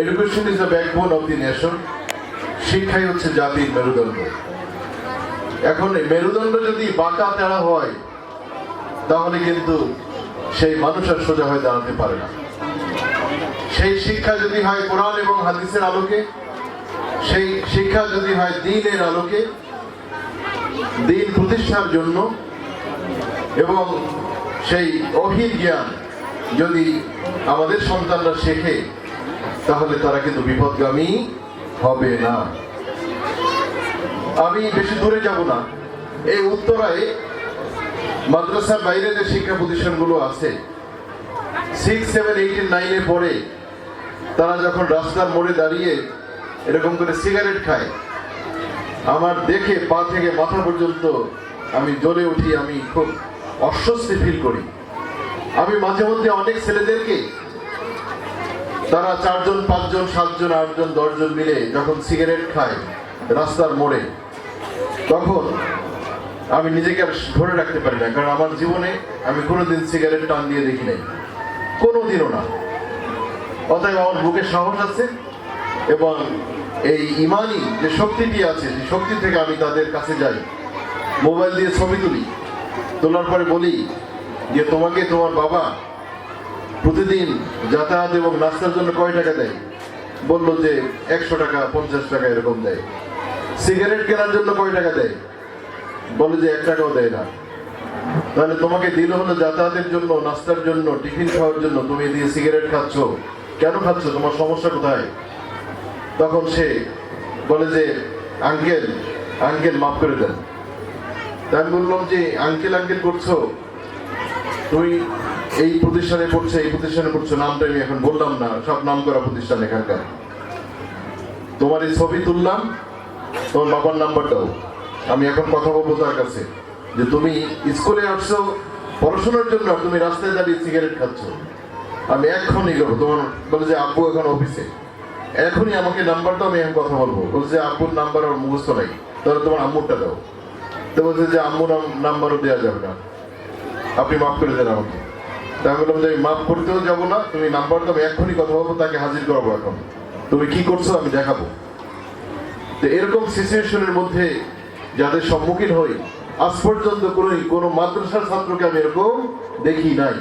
Education is the backbone of the nation শিক্ষাই হচ্ছে জাতির মেরুদণ্ড। এখন মেরুদণ্ড যদি বাঁকা তেড়া হয়, তাহলে কিন্তু সেই মানুষ আর সোজা হয়ে দাঁড়াতে পারে না। সেই শিক্ষা যদি হয় কোরআন এবং হাদিসের আলোকে, সেই শিক্ষা যদি হয় দিনের আলোকে, দিন প্রতিষ্ঠার জন্য, এবং সেই অহির জ্ঞান যদি আমাদের সন্তানরা শেখে তাহলে তারা কিন্তু বিপদগামী হবে না। আমি বেশি দূরে যাব না। এই উত্তরায় মাদ্রাসার বাইরে যে শিক্ষা প্রতিষ্ঠানগুলো আছে সিক্স সেভেন এইট নাইনে পরে তারা যখন রাস্তার মোড়ে দাঁড়িয়ে এরকম করে সিগারেট খায়, আমার দেখে পা থেকে মাথা পর্যন্ত আমি জ্বলে উঠি, আমি খুব অস্বস্তি ফিল করি। আমি মাঝে মধ্যে অনেক ছেলেদেরকে তারা চারজন, পাঁচজন, সাতজন, আটজন, দশজন মিলে যখন সিগারেট খায় রাস্তার মোড়ে, তখন আমি নিজেকে আর ধরে রাখতে পারি না, কারণ আমার জীবনে আমি কোনোদিন সিগারেট টান দিয়ে দেখি নাই। কোনোদিনও না। অতএব আমার বুকে সাহস আছে এবং এই ইমানি যে শক্তিটি আছে, সেই শক্তি থেকে আমি তাদের কাছে যাই। মোবাইল দিয়ে ছবি তুলি। তোলার পরে বলি যে, তোমাকে তোমার বাবা প্রতিদিন যাতায়াত এবং নাস্তার জন্য কয় টাকা দেয়? বলল যে, একশো টাকা, পঞ্চাশ টাকা এরকম দেয়। সিগারেট কেনার জন্য কয় টাকা দেয়? বলে যে, এক টাকাও দেয় না। তাহলে তোমাকে দিল হলো যাতায়াতের জন্য, নাস্তার জন্য, টিফিন খাওয়ার জন্য, তুমি দিয়ে সিগারেট খাচ্ছ। কেন খাচ্ছ? তোমার সমস্যা কোথায়? তখন সে বলে যে, আঙ্কেল আঙ্কেল, মাফ করে দেন। তা আমি বললাম যে, আঙ্কেল আঙ্কেল করছ? তুমি এই প্রতিষ্ঠানে পড়ছে, এই প্রতিষ্ঠানে পড়ছো, নামটা আমি এখন বললাম না, সব নাম করা প্রতিষ্ঠান এখানকার। তোমার এই ছবি তুললাম, তোমার বাবার নাম্বার দাও আমি এখন কথা বলব তার কাছে, যে তুমি স্কুলে আসছো, পড়াশোনার জন্য তুমি রাস্তায় দাঁড়িয়ে সিগারেট খাচ্ছ। আমি এখনই যাব তোমার বলে যে আব্বু এখন অফিসে এখনই আমাকে নাম্বারটা আমি এখন কথা বলব। বলছে যে আব্বুর নাম্বার আমার মুখস্থ নাই, তাহলে তোমার আম্মুরটা দাও। তো বলছে যে আম্মুর নাম্বারও দেওয়া যাবে না। আপনি মাফ করে দেন আমাকে। তা আমি বললাম যে মাফ করতেও যাব না। তুমি নাম্বার আমি এক্ষুনি কথা বলব, তাকে হাজির করব এখন। তুমি কি করছ আমি দেখাবো। তো এরকম সিচুয়েশনের মধ্যে যাদের সম্মুখীন হই, আজ পর্যন্ত কোনো কোনো মাদ্রাসার ছাত্রকে আমি এরকম দেখি নাই।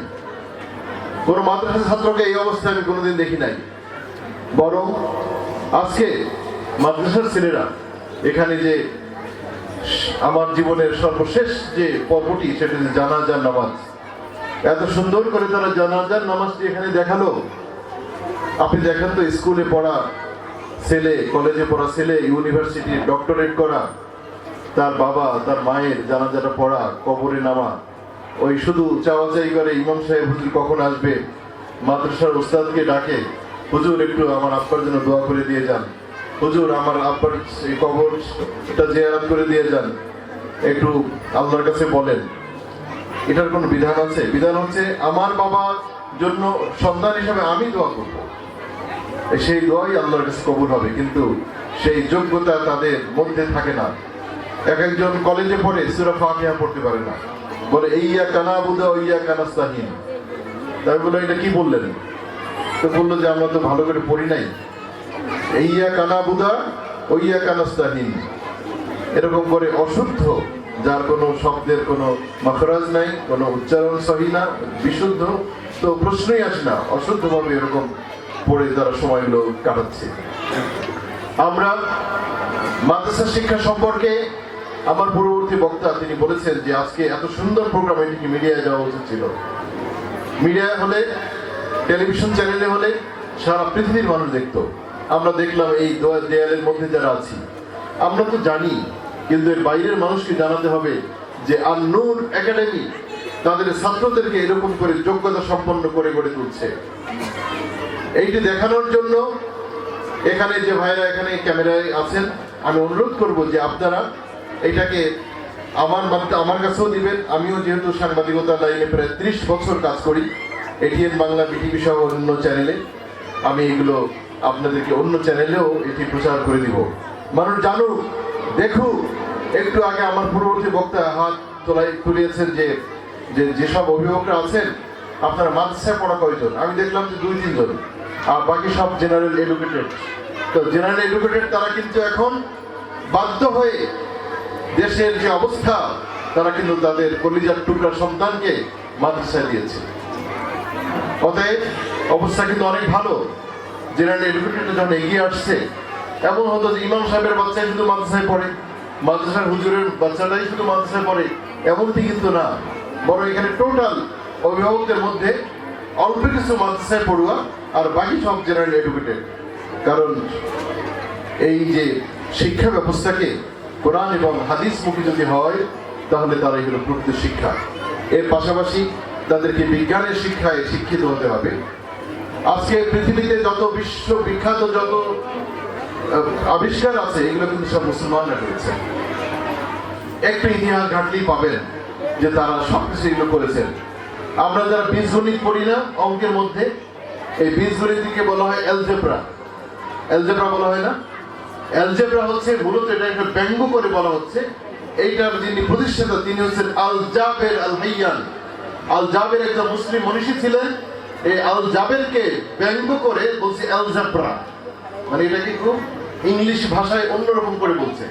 কোনো মাদ্রাসার ছাত্রকে এই অবস্থায় আমি কোনোদিন দেখি নাই। বরং আজকে মাদ্রাসার ছেলেরা এখানে যে আমার জীবনের সর্বশেষ যে পর্বটি, সেটা জানাজার নামাজ। এত সুন্দর করে তারা জানাজার নামাজটি এখানে দেখাল। আপনি দেখেন তো স্কুলে পড়া ছেলে, কলেজে পড়া ছেলে ইউনিভার্সিটি ডক্টরেট করা, তার বাবা, তার মায়ের জানাজাটা পড়া, কবরে নামা। ওই শুধু চাওয়া চাই করে ইমাম সাহেব হুজুর কখন আসবে? মাদ্রাসার উস্তাদকে ডাকে, হুজুর, একটু আমার আব্বার জন্য দোয়া করে দিয়ে যান। হুজুর, আমার আব্বার কবরটা জিয়ারত করে দিয়ে যান। একটু আল্লাহর কাছে বলেন। এটার কোনো বিধান আছে? বিধান হচ্ছে আমার বাবার জন্য সন্তান হিসাবে আমি দোয়া করব। সেই দোয়াই আল্লাহর কাছে কবুল হবে, কিন্তু সেই যোগ্যতা তাদের মধ্যে থাকে না। এক একজন কলেজে পড়ে সুরা ফাতিহা পড়তে পারে না। বলে, ইয়া কানা বুদা ইয়া কানাস্তাহীন তাই বলে, এটা কি বললেন? তো বলল যে, আমরা তো ভালো করে পড়ি নাই। ইয়া কানা বুদা ইয়া কানাস্তাহীন এরকম করে অশুদ্ধ যার কোনো শব্দের কোনো মখরাজ নাই, কোনো উচ্চারণ সহি না, বিশুদ্ধ। তো প্রশ্নই আসে না, অশুদ্ধভাবে এরকম পড়ে তারা সময়গুলো কাটাচ্ছে। আমরা মাদ্রাসা শিক্ষা সম্পর্কে আমার পূর্ববর্তী বক্তা তিনি বলেছেন যে আজকে এত সুন্দর প্রোগ্রাম এটিকে মিডিয়ায় যাওয়া উচিত ছিল? মিডিয়ায় হলে টেলিভিশন চ্যানেলে হলে সারা পৃথিবীর মানুষ দেখতো। আমরা দেখলাম এই দোয়া- দেয়ালের মধ্যে যারা আছি, আমরা তো জানি কিন্তু এর বাইরের মানুষকে জানাতে হবে যে আর নূর একাডেমি তাদের ছাত্রদেরকে এরকম করে যোগ্যতা সম্পন্ন করে গড়ে তুলছে। এইটি দেখানোর জন্য এখানে যে ভাইরা এখানে ক্যামেরায় আছেন, আমি অনুরোধ করব যে আপনারা এটাকে আমার আমার কাছেও দিবেন। আমিও যেহেতু সাংবাদিকতা লাইনে প্রায় ত্রিশ বছর কাজ করি, এটিএন বাংলা বিটিভি সহ অন্য চ্যানেলে, আমি এগুলো আপনাদেরকে অন্য চ্যানেলেও এটি প্রচার করে দিব। মানুষ জানুক দেখুক একটু আগে আমার পূর্ববর্তী বক্তা হাত তোলাই তুলিয়েছেন যে যে যেসব অভিভাবকরা আছেন, আপনার মাদ্রাসায় পড়া কয়জন? আমি দেখলাম যে দুই, তিনজন। আর বাকি সব জেনারেল এডুকেটেড তো জেনারেল এডুকেটেড তারা কিন্তু এখন বাধ্য হয়ে দেশের যে অবস্থা, তারা কিন্তু তাদের কলিজার টুকরা সন্তানকে মাদ্রাসায় দিয়েছে। অতএব, অবস্থা কিন্তু অনেক ভালো। জেনারেল এডুকেটেড যখন এগিয়ে আসছে। এমন হতো যে ইমাম সাহেবের বাচ্চাই শুধু মাদ্রাসায় পড়ে, মাদ্রাসার হুজুরের বাচ্চাটাই শুধু মাদ্রাসায় পড়ে, এমনটি কিন্তু না। বরং এখানে টোটাল অভিভাবকদের মধ্যে অল্প কিছু মাদ্রাসায় পড়ুয়া আর বাকি সব জেনারেল এডুকেটেড কারণ এই যে শিক্ষা ব্যবস্থাকে কোরআন এবং হাদিস মুখী যদি হয়, তাহলে তারা এগুলো প্রকৃত শিক্ষা। এর পাশাপাশি তাদেরকে বিজ্ঞানের শিক্ষায় শিক্ষিত হতে হবে। আজকে পৃথিবীতে যত বিশ্ববিখ্যাত যত আবিষ্কার আছে, এগুলো কিন্তু সব মুসলমানরা করেছে। একটু ইতিহাস ঘাটলেই পাবেন যে তারা সবকিছু এগুলো করেছেন। আমরা যারা বীজগণিত পড়ি না, অঙ্কের মধ্যে, এই বীজগণিতকে বলা হয় অ্যালজেব্রা অ্যালজেব্রা বলা হয় না? অ্যালজেব্রা হচ্ছে মূলত এটা একটা ব্যঙ্গ করে বলা হচ্ছে। এইটার যিনি প্রতিষ্ঠাতা, তিনি হচ্ছেন al Jaber al Hayyan. Al Jaber একজন মুসলিম মনীষী ছিলেন। এই আল জাবেরকে ব্যঙ্গ করে বলছে অ্যালজেব্রা মানে এটাকে খুব ইংলিশ ভাষায় অন্যরকম করে বলছে।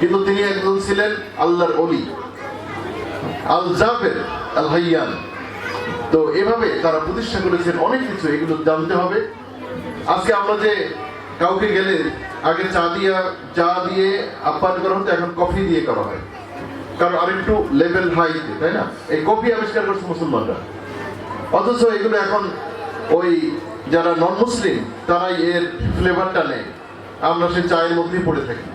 কিন্তু তিনি একজন ছিলেন আল্লাহর অলি আল জাবের আল হাইয়ান তো এভাবে তারা প্রতিষ্ঠা করেছেন অনেক কিছু, এগুলো জানতে হবে। আজকে আমরা যে কাউকে গেলে আগে চা দিয়া, চা দিয়ে আপ্যায়ন করা হতো, এখন কফি দিয়ে করা হয়। কারণ আরেকটু লেভেল হাই, তাই না? এই কফি আবিষ্কার করছে মুসলমানরা। অথচ এগুলো এখন ওই যারা নন মুসলিম তারাই এর ফ্লেভারটা নেয়। আমরা সে চায়ের মধ্যেই পড়ে থাকি।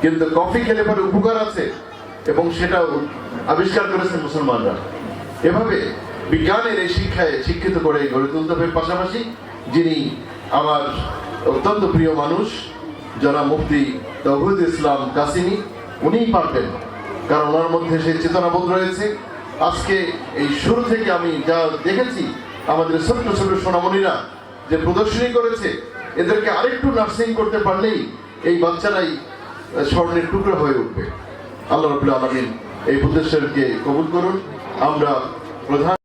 কিন্তু কফি খেলে পরে উপকার আছে এবং সেটাও আবিষ্কার করেছেন মুসলমানরা। এভাবে বিজ্ঞানের এই শিক্ষায় শিক্ষিত করে গড়ে তুলতে হবে। পাশাপাশি যিনি আমার অত্যন্ত প্রিয় মানুষ যারা মুফতি তহুদ ইসলাম কাসিমি, উনিই পারবেন। কারণ ওনার মধ্যে সেই চেতনাবোধ রয়েছে। আজকে এই শুরু থেকে আমি যা দেখেছি, আমাদের ছোট্ট ছোট সোনামণিরা যে প্রদর্শনী করেছে, এদেরকে আরেকটু নার্সিং করতে পারলেই এই বাচ্চারাই স্বর্ণের টুকরা হয়ে উঠবে। আল্লাহ রবুল্লা আলমিন এই প্রদেশকে কবুল করুন। আমরা প্রধান